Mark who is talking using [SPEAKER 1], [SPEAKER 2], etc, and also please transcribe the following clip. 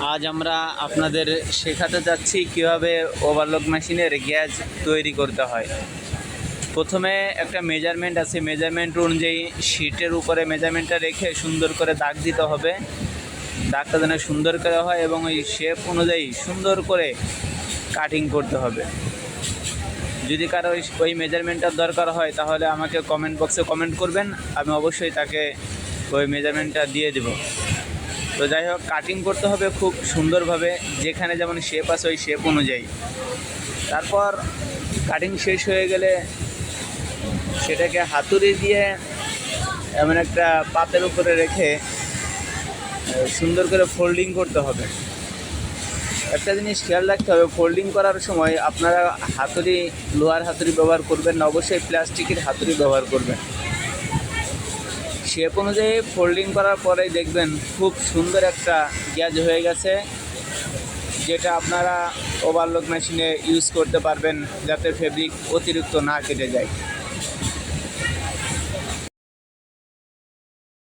[SPEAKER 1] আজ আমরা আপনাদের শেখাতে যাচ্ছি কীভাবে ওভারলক মেশিনের গ্যাস তৈরি করতে হয়। প্রথমে একটা মেজারমেন্ট আছে। মেজারমেন্ট অনুযায়ী শিটের উপরে মেজারমেন্টটা রেখে সুন্দর করে দাগ দিতে হবে। দাগটা যেন সুন্দর করে হয় এবং ওই শেপ অনুযায়ী সুন্দর করে কাটিং করতে হবে। যদি কারও ওই- মেজারমেন্টটার দরকার হয়, তাহলে আমাকে কমেন্ট বক্সে কমেন্ট করবেন। আমি অবশ্যই তাকে ওই মেজারমেন্টটা দিয়ে দেবো। তো যাই হোক কাটিং করতে হবে খুব সুন্দরভাবে, যেখানে যেমন শেপ আছে ওই শেপ অনুযায়ী। তারপর কাটিং শেষ হয়ে গেলে সেটাকে হাতুড়ি দিয়ে এমন একটা পাতের উপরে রেখে সুন্দর করে ফোল্ডিং করতে হবে। একটা জিনিস খেয়াল রাখতে হবে ফোল্ডিং করার সময় আপনারা হাতুড়ি, লোহার হাতুড়ি ব্যবহার করবেন না, অবশ্যই প্লাস্টিকের হাতুড়ি ব্যবহার করবেন। শেপ অনুযায়ী ফোল্ডিং করার পরে দেখবেন খুব সুন্দর একটা গ্যাজ হয়ে গেছে, যেটা আপনারা ওভারলক মেশিনে ইউজ করতে পারবেন যাতে ফেব্রিক অতিরিক্ত না কেটে যায়।